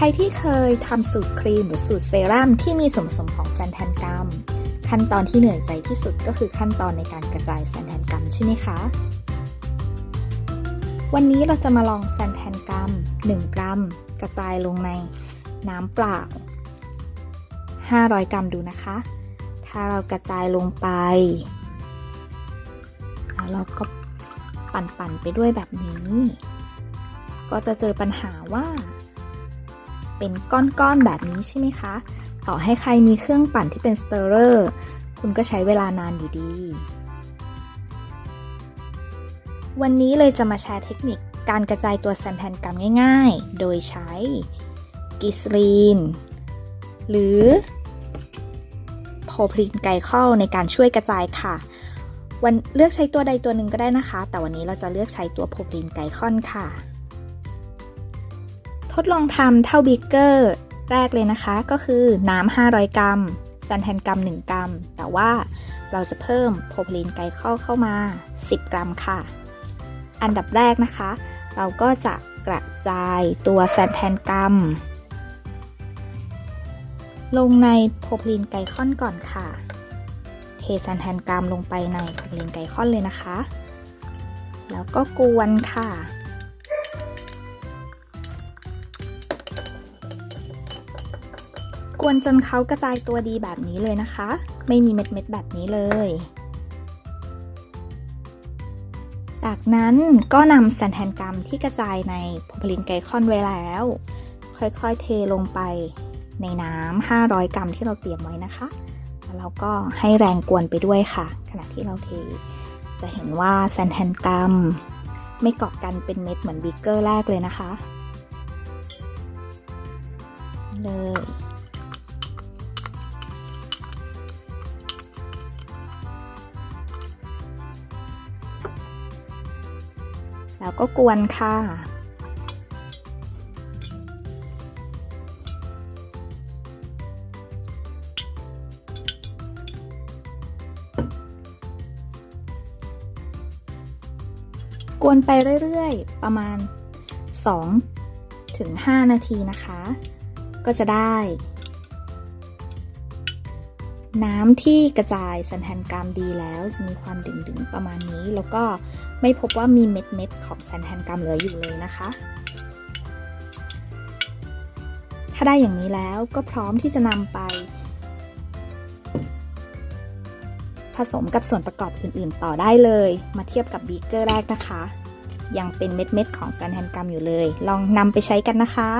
ใครที่เคยทำสูตรครีมหรือสูตรเซรั่มที่มีส่วนผสมของแซนแทนกัมขั้นตอนที่เหนื่อยใจที่สุดก็คือขั้นตอนในการกระจายแซนแทนกัมใช่ไหมคะ วันนี้เราจะมาลองแซนแทนกัม1 กรัม กระจายลงในน้ำเปล่า 500 กรัมดูนะคะ ถ้าเรากระจายลงไป แล้วเราก็ปั่นๆไปด้วยแบบนี้ ก็จะเจอปัญหาว่า เป็นก้อนๆแบบนี้ใช่ไหมคะ ต่อให้ใครมีเครื่องปั่นที่เป็นสเตอร์เรอร์คุณก็ใช้เวลานานอยู่ดี วันนี้เลยจะมาแชร์เทคนิคการกระจายตัวแซนแทนกัมง่ายๆ โดยใช้กิสลีน หรือโพพลินไกลคอลในการช่วยกระจายค่ะ วันเลือกใช้ตัวใดตัวหนึ่งก็ได้นะคะ แต่วันนี้เราจะเลือกใช้ตัวโพพลินไกลคอนค่ะ ดลองทำเท่าบิ๊กเกอร์แรกเลยนะคะ ก็คือน้ำ 500 กรัมแซนแทนกัม 1 กรัม แต่ว่าเราจะเพิ่มโพพลินไกลคอเข้ามา 10 กรัมค่ะ อันดับแรกนะคะ เราก็จะกระจายตัวแซนแทนกัม ลงในโพพลินไกลคอนก่อนค่ะ เทแซนแทนกัมลงไปในโพพลินไกลคอนเลยนะคะ แล้วก็กวนค่ะ กวนจนเขากระจายตัวดีแบบนี้เลยนะคะ ไม่มีเม็ดๆแบบนี้เลย จากนั้นก็นำแซนแทนกัมที่กระจายในโพลินไกคอนไว้แล้ว ค่อยๆเทลงไปในน้ำ 500 กรัมที่เราเตรียมไว้นะคะ แล้วเราก็ให้แรงกวนไปด้วยค่ะ ขณะที่เราเท จะเห็นว่าแซนแทนกัมไม่เกาะกันเป็นเม็ดเหมือนบิ๊กเกอร์แรกเลยนะคะ เลย แล้วก็กวนค่ะ กวนไปเรื่อยๆ ประมาณ2ถึง5นาทีนะคะ ก็จะได้ น้ำที่กระจายสันแทนกรามดีแล้วจะมีความดึงๆประมาณนี้ แล้วก็ไม่พบว่ามีเม็ดๆของสันแทนกรามเหลืออยู่เลยนะคะ ถ้าได้อย่างนี้แล้วก็พร้อมที่จะนำไป ผสมกับส่วนประกอบอื่นๆ ต่อได้เลย มาเทียบกับบีเกอร์แรกนะคะ ยังเป็นเม็ดๆของแซนแทนกัมอยู่เลย ลองนำไปใช้กันนะคะ